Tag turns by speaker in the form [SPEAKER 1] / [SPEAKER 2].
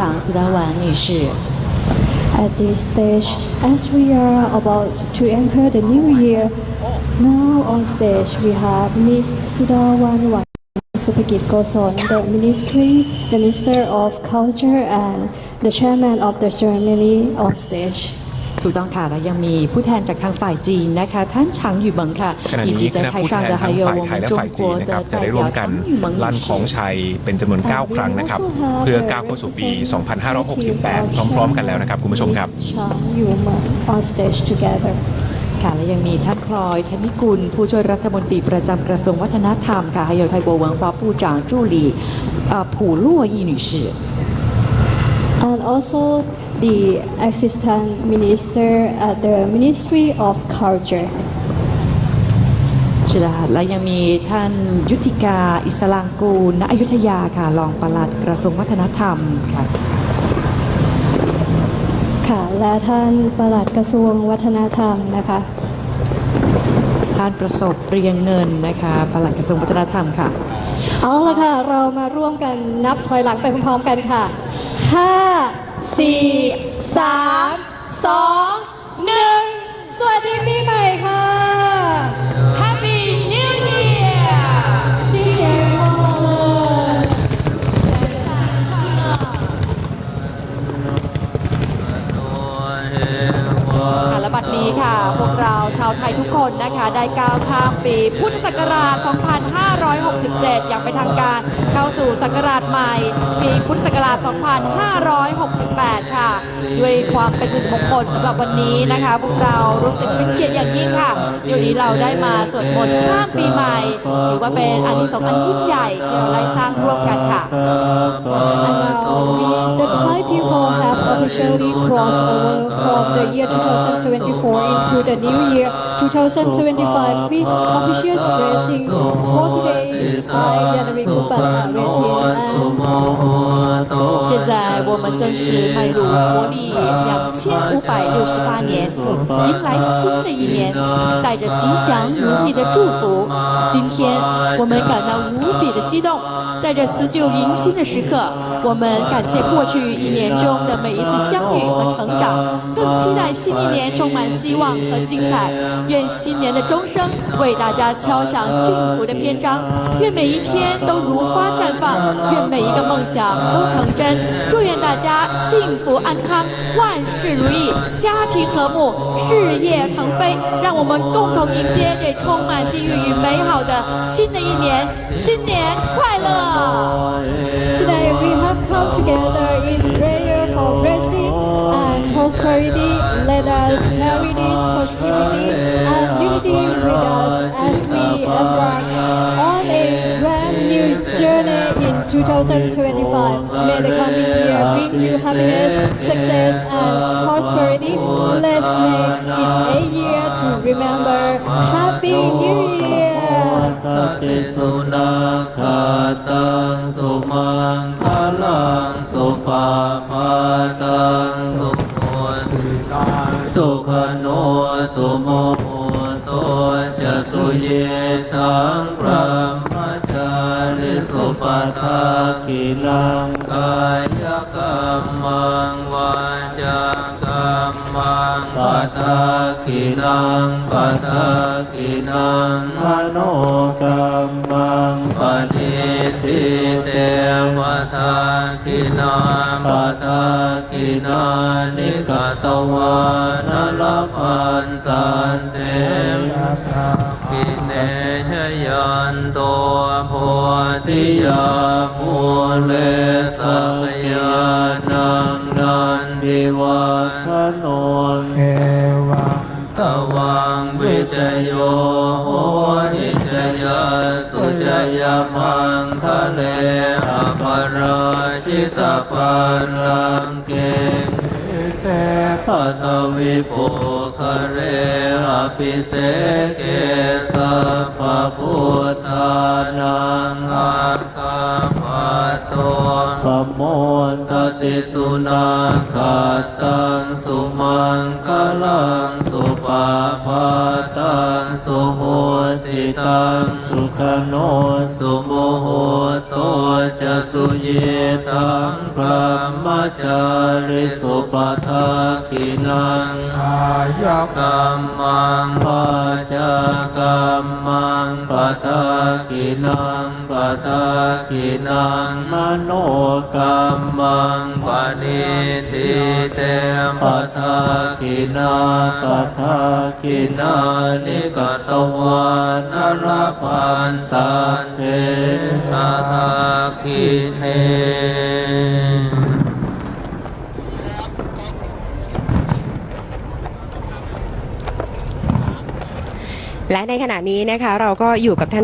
[SPEAKER 1] 长苏丹婉女士。
[SPEAKER 2] At this stage, as we are about to enter the new year, now on stage we have Ms. Sudawan Wan Supagit Goson, the Ministry, the Minister of Culture and the Chairman of the ceremony on stage.
[SPEAKER 1] ถูกต้องค่ะและยังมีผู้แทนจากทางฝ่ายจีนนะคะ ท่านฉางหยู่เหมิงค่ะ
[SPEAKER 3] ขณะ
[SPEAKER 1] 以
[SPEAKER 3] นี้
[SPEAKER 1] 及
[SPEAKER 3] ค
[SPEAKER 1] 在
[SPEAKER 3] ณะ
[SPEAKER 1] 台
[SPEAKER 3] ผู้
[SPEAKER 1] 上
[SPEAKER 3] แทน
[SPEAKER 1] 的
[SPEAKER 3] ทั้
[SPEAKER 1] 还
[SPEAKER 3] ง
[SPEAKER 1] 有
[SPEAKER 3] ฝ่าย
[SPEAKER 1] 我
[SPEAKER 3] ไทย
[SPEAKER 1] 们
[SPEAKER 3] และ
[SPEAKER 1] 中
[SPEAKER 3] ฝ่ายจีน
[SPEAKER 1] 国
[SPEAKER 3] นะครับ
[SPEAKER 1] 的
[SPEAKER 3] จะ
[SPEAKER 1] 代
[SPEAKER 3] ได้ร่ว
[SPEAKER 1] 表
[SPEAKER 3] มกัน
[SPEAKER 1] 常宇萌
[SPEAKER 3] ลั่น
[SPEAKER 1] 女
[SPEAKER 3] ของ
[SPEAKER 1] 士。
[SPEAKER 3] ชัยเป็นจำนวน 9 ครั้งนะครับ เพื่อก้าวเข้าสู่ปี 2568 พร้อม ๆ กันแล้วนะครับ คุณผู้ชมครับ
[SPEAKER 2] Chang Yumeng on stage together.
[SPEAKER 1] ค่ะและยังมีท่านพลอยธนิกุล ผู้ช่วยรัฐมนตรีประจำกระทรวงวัฒนธรรมค่ะ还有泰国文化部长助理呃普洛伊女士
[SPEAKER 2] And also the Assistant Minister at the Ministry of Culture.
[SPEAKER 1] ใช่แล้วค่ะและยังมีท่านยุทธิกาอิสลางกูลณอยุธยาค่ะรองปลัดกระทรวงวัฒนธรรมค่ะ
[SPEAKER 2] ค่ะและท่านปลัดกระทรวงวัฒนธรรมนะคะ
[SPEAKER 1] ท่านประสบเรียงเงินนะคะปลัดกระทรวงวัฒนธรรมค่ะ
[SPEAKER 2] เอาละค่ะ เรามาร่วมกันนับถอยหลังไปพร้อมๆกันค่ะ 5 4 3 2 1สวัสดีปีใหม่ค่ะ
[SPEAKER 1] พวกเราชาวไทยทุกคนนะคะได้ก้าวข้ามปีพุทธศักราช 2567 อย่างเป็นทางการเข้าสู่ศักราชใหม่ ปีพุทธศักราช 2568 ค่ะ ด้วยความเป็นสิริมงคลสำหรับวันนี้นะคะ พวกเรารู้สึกเป็นเกียรติอย่างยิ่งค่ะที่วันนี้เราได้มาสวดมนต์ข้ามปีใหม่ถือว่าเป็นอานิสงส์อันยิ่งใหญ่ที่เราได้สร้างร่วมกันค่ะ
[SPEAKER 2] And now we, the Thai people have officially crossed over from the year uh, uh, 2024 into the new year 2025 with officials blessing for today by Yanawik Upat Aretin and
[SPEAKER 1] 现在我们正是迈入佛历两千五百六十八年，迎来新的一年，带着吉祥如意的祝福。今天我们感到无比的激动，在这辞旧迎新的时刻，我们感谢过去一年中的每一次相遇和成长，更期待新一年充满希望和精彩。愿新年的钟声为大家敲响幸福的篇章，愿每一天都如花绽放，愿每一个梦想都成真。祝愿大家幸福安康，万事如意，家庭和睦，事业腾飞。让我们共同迎接这充满机遇与美好的新的一年，新年快乐
[SPEAKER 2] ！Today we have come together in prayer for blessing and prosperity. Let us carry this positivity and unity with us as we embark on a brand new journey in 2025. May the coming year bring you happiness, success, and prosperity. Let's make it a year to remember. Happy New Year!
[SPEAKER 4] ตติสุนาคาตังสุมังคลังสุปาปาตังสุโม สุขโนสุโมโหโตจะสุเยตังพระมจาริสุปทาคิลังกายกรรมังวาจากรรมังปทาคินังปทาคินังมโนกรรมังปฏิทิเตวทาคินาปทาคิ นานิกตวานลพันตันเตกิเนชยันโตโพธิยาภูเลสยานังนันทิวันโนเอวังตวังวิจโย จยมังคะเลอภราชิตปันลังเกเสปัตวิปุคะเรอภิเสเกสัพพพุทธา นาคาตังสุมังคลังสุปาปาตังสุโหติติตังสุขโนสุโมโหโตจะสุเยตังพระมจาริสุปทาคินัง
[SPEAKER 5] อายะ
[SPEAKER 4] กัมมังปัจจา กัมมังปะทาคินังปะทาคินังมโนกัมมังปณิทิเตปะทาคินาปะทาคินานิกตวานรพันตันเทนาทาคิเท
[SPEAKER 6] และในขณะนี้นะคะเราก็อยู่กับท่าน